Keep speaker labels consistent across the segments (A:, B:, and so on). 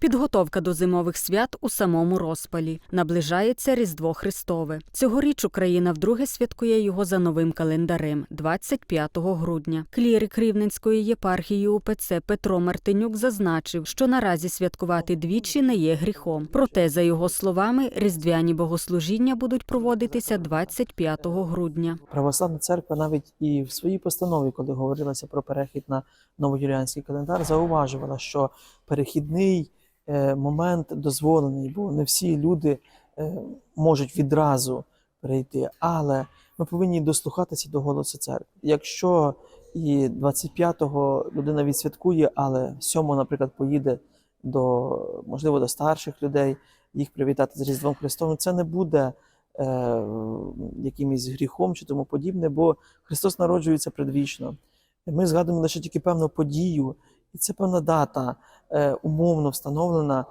A: Підготовка до зимових свят у самому розпалі. Наближається Різдво Христове. Цьогоріч Україна вдруге святкує його за новим календарем 25 грудня. Клірик Рівненської єпархії УПЦ Петро Мартинюк зазначив, що наразі святкувати двічі не є гріхом. Проте, за його словами, різдвяні богослужіння будуть проводитися 25 грудня.
B: Православна церква навіть і в своїй постанові, коли говорилося про перехід на новоюліанський календар, зауважувала, що перехідний момент дозволений, бо не всі люди е, можуть відразу перейти, але ми повинні дослухатися до голосу церкви. Якщо і 25-го людина відсвяткує, але 7-го, наприклад, поїде до можливо до старших людей, їх привітати з Різдвом Христовим, це не буде е, якимось гріхом чи тому подібне, бо Христос народжується предвічно. Ми згадуємо лише тільки певну подію, і це певна дата, е, умовно встановлена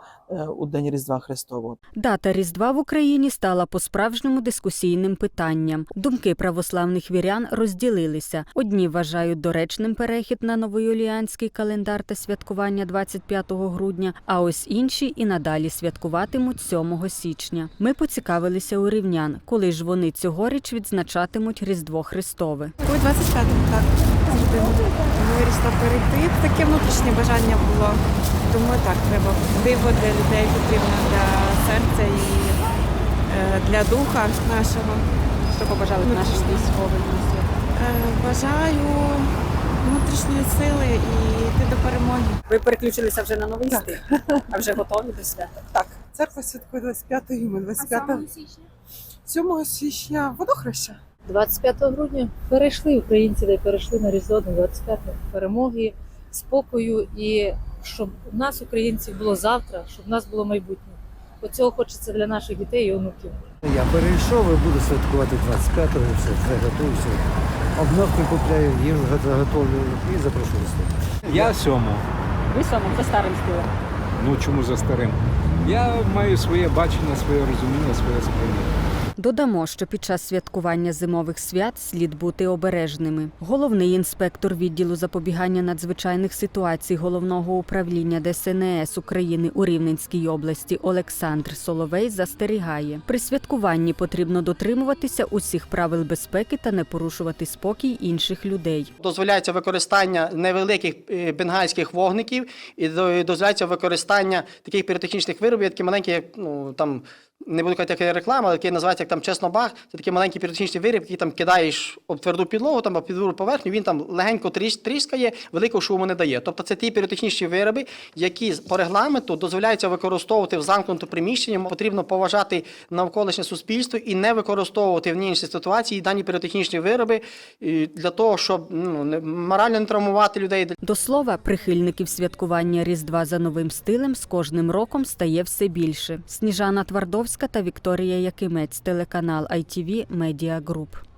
B: у День Різдва Христового.
A: Дата Різдва в Україні стала по-справжньому дискусійним питанням. Думки православних вірян розділилися. Одні вважають доречним перехід на новоюліанський календар та святкування 25 грудня, а ось інші і надалі святкуватимуть 7 січня. Ми поцікавилися у рівнян, коли ж вони цьогоріч відзначатимуть Різдво Христове.
C: Ой, 25 так. Вирішила перейти. Таке внутрішнє бажання було. Думаю, так, треба. Диво для людей потрібно для серця і е, для духа нашого.
D: Що побажали б нашим військовим?
C: Е, Бажаю внутрішньої сили і йти до перемоги.
D: Ви переключилися вже на новий стиль, а вже готові до свята.
E: Так, церква святкує 25 і ми 25 7 січня водохреща.
F: 25 грудня перейшли українці, де перейшли на Різдво на 25 перемоги, спокою і щоб у нас, українців, було завтра, щоб у нас було майбутнє. Оцього хочеться для наших дітей і онуків.
G: Я перейшов і буду святкувати 25-го, все, все готуюся. Обновки купляю, їжу заготовлю і запрошую гостей.
H: Я сьому.
D: Ви саме за старим стилем.
H: Ну чому за старим? Я маю своє бачення, своє розуміння, своє сприйняття.
A: Додамо, що під час святкування зимових свят слід бути обережними. Головний інспектор відділу запобігання надзвичайних ситуацій головного управління ДСНС України у Рівненській області Олександр Соловей застерігає: при святкуванні потрібно дотримуватися усіх правил безпеки та не порушувати спокій інших людей.
I: дозволяється використання невеликих е, бенгальських вогників і до- дозволяється використання таких піротехнічних виробів, які маленькі, як ну там не буду казати, як реклама, але які називаються як там чеснобах. Це такі маленькі піротехнічні виріб, які там кидаєш об тверду підлогу, там підвіру поверхню, він там легенько тріс, тріскає, великого шуму не дає. Тобто це ті піротехнічні вироби, які по регламенту дозволяється використовувати в замкнутому приміщенні. Потрібно поважати навколишнє суспільство і не використовувати в іншій ситуації дані піротехнічні вироби для того, щоб ну, морально не травмувати людей.
A: До слова, прихильників святкування Різдва за новим стилем з кожним роком стає все більше. Сніжана Твардовська та Вікторія Якимець, телеканал ITV Media Group.